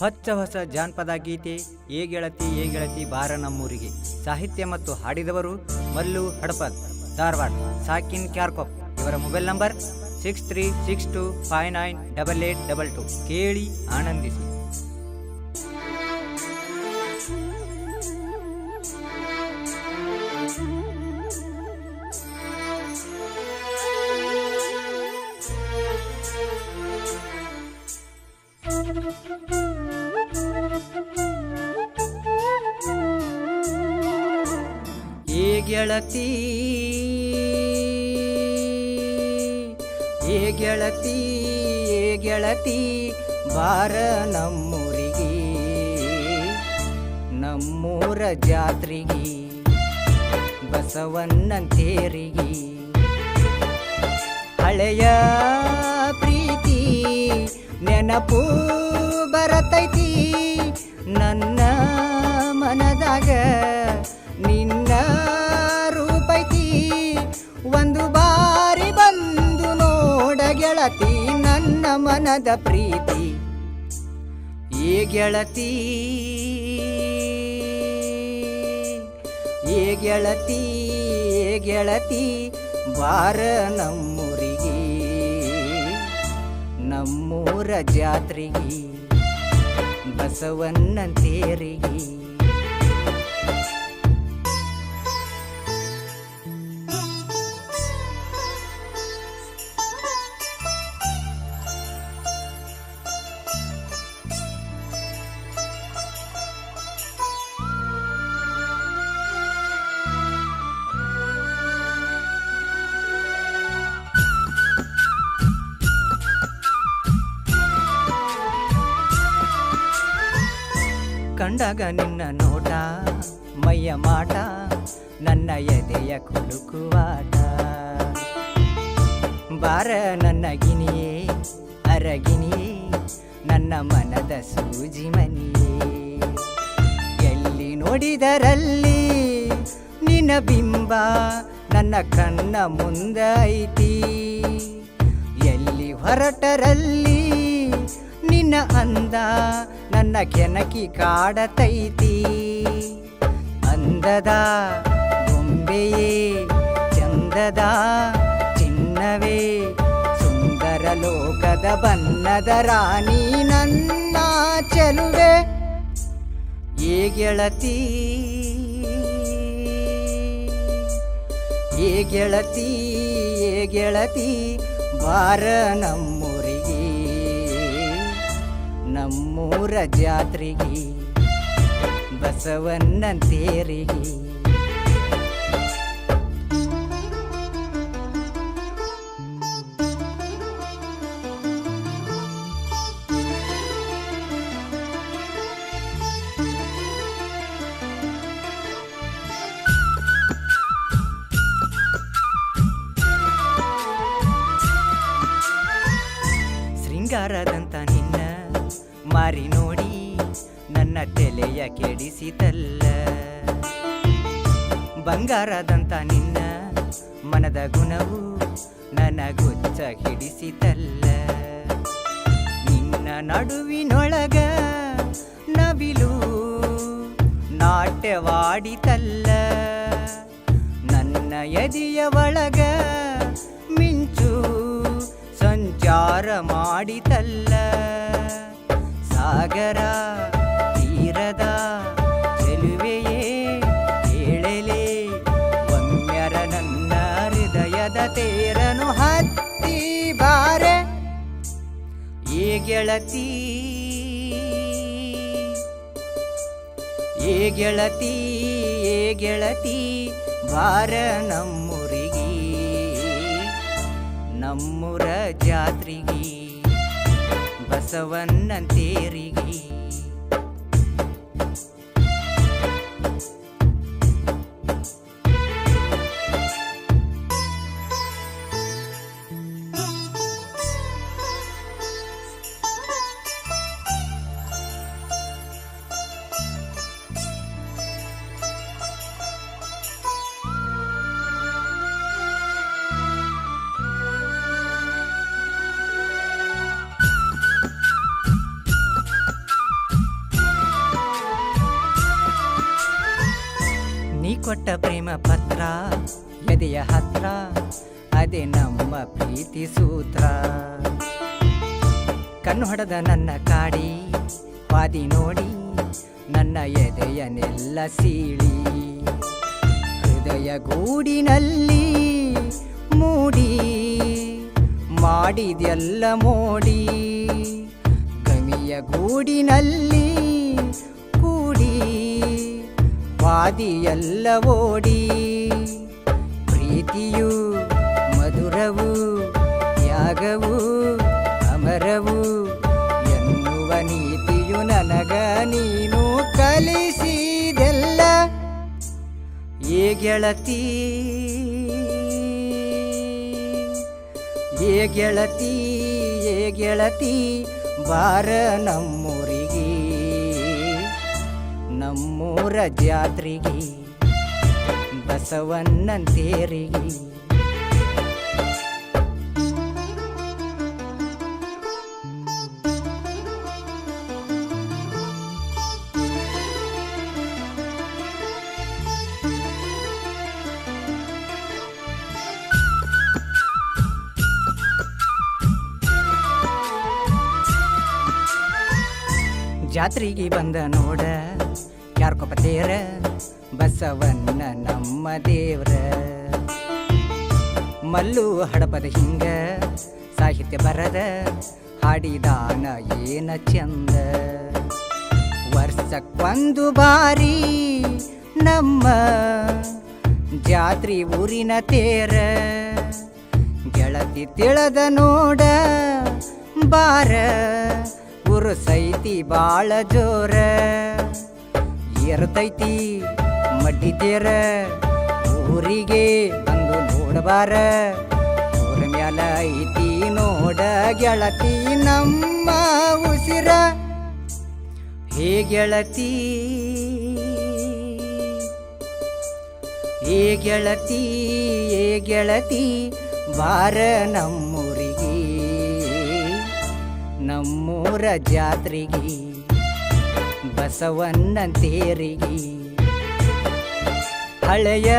ಹೊಚ್ಚ ಹೊಸ ಜಾನಪದ ಗೀತೆ, ಏ ಗೆಳತಿ ಏ ಗೆಳತಿ, ಬಾರ ನಮ್ಮೂರಿಗೆ. ಸಾಹಿತ್ಯ ಮತ್ತು ಹಾಡಿದವರು ಮಲ್ಲು ಹಡಪದ್ ಧಾರವಾಡ, ಸಾಕಿನ್ ಕ್ಯಾರ್ಕೊಪ್. ಇವರ mobile number six three six two five nine double eight double two. ಕೇಳಿ ಆನಂದಿಸಿ. ಗೆಳತಿ. ಏ ಗೆಳತಿ ಏ ಗೆಳತಿ, ಬಾರ ನಮ್ಮೂರಿಗೆ. ನಮ್ಮೂರ ಜಾತ್ರೆಗೆ ತೇರಿಗೆ. ಹಳೆಯ ಪ್ರೀತಿ ನೆನಪು ಬರತೈತಿ ನನ್ನ ಮನದಾಗ. ಮನದ ಪ್ರೀತಿ ಏ ಗೆಳತಿ ಏ ಗೆಳತಿ ಏ ಗೆಳತಿ ಬಾರ ನಮ್ಮೂರಿಗೆ ನಮ್ಮೂರ ಜಾತ್ರೆಗೆ ಬಸವಣ್ಣಂತೇರಿಗೆ ಕಂಡಾಗ ನಿನ್ನ ನೋಟ, ಮೈಯ ಮಾಟ, ನನ್ನ ಎದೆಯ ಕುಲುಕುವಾಟ. ಬಾರ ನನ್ನ ಗಿನಿಯೇ ಅರಗಿನಿಯೇ ನನ್ನ ಮನದ ಸೂಜಿ ಮನಿಯೇ. ಎಲ್ಲಿ ನೋಡಿದರಲ್ಲಿ ನಿನ್ನ ಬಿಂಬ, ನನ್ನ ಕಣ್ಣ ಮುಂದೈತಿ. ಎಲ್ಲಿ ಹೊರಟರಲ್ಲಿ ನಿನ್ನ ಅಂದ, ನನ್ನ ಕೆನಕಿ ಕಾಡತೈತಿ. ಅಂದದ ಗೊಂಬೆಯೇ, ಚಂದದ ಚಿನ್ನವೇ, ಸುಂದರ ಲೋಕದ ಬನ್ನದ ರಾಣಿ ನನ್ನ ಚೆಲುವೆ. ಏ ಗೆಳತಿ ಏ ಗೆಳತಿ ಏ ಗೆಳತಿ, ಬಾರ ನಮ್ಮೂರಿಗೆ ನಮ್ಮೂರ ಜಾತ್ರೆಗೆ ಬಸವಣ್ಣಂತೇರಿಗೆ. ಶೃಂಗಾರದಂತ ನಿನ್ನ ಮಾರಿ ನೋಡಿ ನನ್ನ ತಲೆಯ ಕೆಡಿಸಿತಲ್ಲ. ಬಂಗಾರದಂತ ನಿನ್ನ ಮನದ ಗುಣವು ನನ್ನ ಗುಚ್ಚ ಹಿಡಿಸಿತಲ್ಲ. ನಿನ್ನ ನಡುವಿನೊಳಗ ನವಿಲು ನಾಟ್ಯವಾಡಿತಲ್ಲ. ನನ್ನ ಎದೆಯ ಒಳಗ ಮಿಂಚು ಸಂಚಾರ ಮಾಡಿತಲ್ಲ. ಸಾಗರ ತೀರದ ಚೆಲುವೆಯೇ ಹೇಳಲೆ ಒಮ್ಮೆರ ನನ್ನ ಹೃದಯದ ತೇರನು ಹತ್ತಿ ಬಾರೆ. ಏ ಗೆಳತಿ ಏ ಗೆಳತಿ ಏ ಗೆಳತಿ, ಬಾರ ನಮ್ಮೂರಿಗೆ. ನಮ್ಮೂರ ಜಾತ್ರೆಗೆ ಬಸವಣ್ಣಂತೇರಿಗೆ ಕೊಟ್ಟ ಪ್ರೇಮ ಪತ್ರ? ಎದೆಯ ಹತ್ರ? ಅದೇ ನಮ್ಮ ಪ್ರೀತಿ ಸೂತ್ರ. ಕಣ್ಣು ಹೊಡೆದ ನನ್ನ ಕಾಡಿ ಪಾದಿ ನೋಡಿ ನನ್ನ ಎದೆಯನೆಲ್ಲ ಸೀಳಿ. ಹೃದಯ ಗೂಡಿನಲ್ಲಿ ಮೂಡಿ ಮಾಡಿದೆಲ್ಲ ಮೋಡಿ. ಕಮಿಯ ಗೂಡಿನಲ್ಲಿ ವಾದಿಯೆಲ್ಲ ಓಡಿ ಪ್ರೀತಿಯು, ಮಧುರವು ತ್ಯಾಗವು ಅಮರವು ಎನ್ನುವ ನೀತಿಯು ನನಗ ನೀನು ಕಲಿಸಿದೆಲ್ಲ. ಏ ಗೆಳತಿ ಏ ಗೆಳತಿ ಏ ಗೆಳತಿ, ಬಾರ ನಮ್ಮೂರಿಗೆ ನಮ್ಮೂರ ಜಾತ್ರೆಗೆ ಬಸವಣ್ಣ ತೇರಿಗೆ. ಜಾತ್ರೆಗೆ ಬಂದ ನೋಡ ಯಾರ್ಕೊಪ್ಪ ತೇರ ಬಸವಣ್ಣ ನಮ್ಮ ದೇವ್ರ. ಮಲ್ಲು ಹಡಪದ ಹಿಂಗ, ಸಾಹಿತ್ಯ ಬರದ, ಹಾಡಿದಾನ ಏನ ಚಂದ. ವರ್ಷಕ್ಕೊಂದು ಬಾರಿ ನಮ್ಮ ಜಾತ್ರಿ ಊರಿನ ತೇರ. ಗೆಳತಿ ತಿಳದ ನೋಡ ಬಾರ ಉರುಸೈತಿ ಬಾಳ ಜೋರ. ಏರ್ತೈತಿ? ಮಡ್ಡಿ ತೇರ ಊರಿಗೆ ಬಂದು ನೋಡಬಾರ. ಊರ ಮ್ಯಾಲ ಐತಿ ನೋಡ ಗೆಳತಿ ನಮ್ಮ ಉಸಿರ. ಹೇ ಗೆಳತಿ ಏ ಗೆಳತಿ ಏ ಗೆಳತಿ, ಬಾರ ನಮ್ಮೂರಿಗೆ. ನಮ್ಮೂರ ಜಾತ್ರೆಗೆ ತೇರಿಗೆ ಹಳೆಯ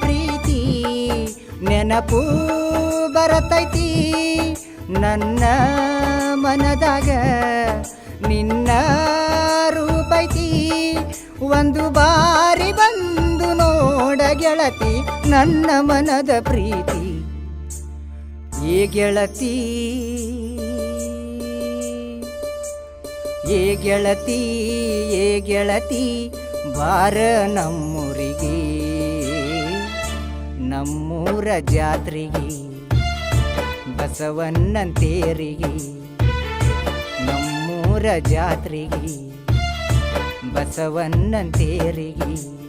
ಪ್ರೀತಿ ನೆನಪು ಬರತೈತಿ. ನನ್ನ ಮನದಾಗ ನಿನ್ನ ರೂಪೈತಿ ಒಂದು ಬಾರಿ ಬಂದು ನೋಡ ಗೆಳತಿ, ನನ್ನ ಮನದ ಪ್ರೀತಿ. ಈ ಗೆಳತಿ ಏ ಗೆಳತಿ ಏ ಗೆಳತಿ ಬಾರ ನಮ್ಮೂರಿಗೆ. ನಮ್ಮೂರ ಜಾತ್ರೆಗೆ ಬಸವಣ್ಣನ ತೇರಿಗೆ. ನಮ್ಮೂರ ಜಾತ್ರೆಗೆ ಬಸವಣ್ಣನ ತೇರಿಗೆ.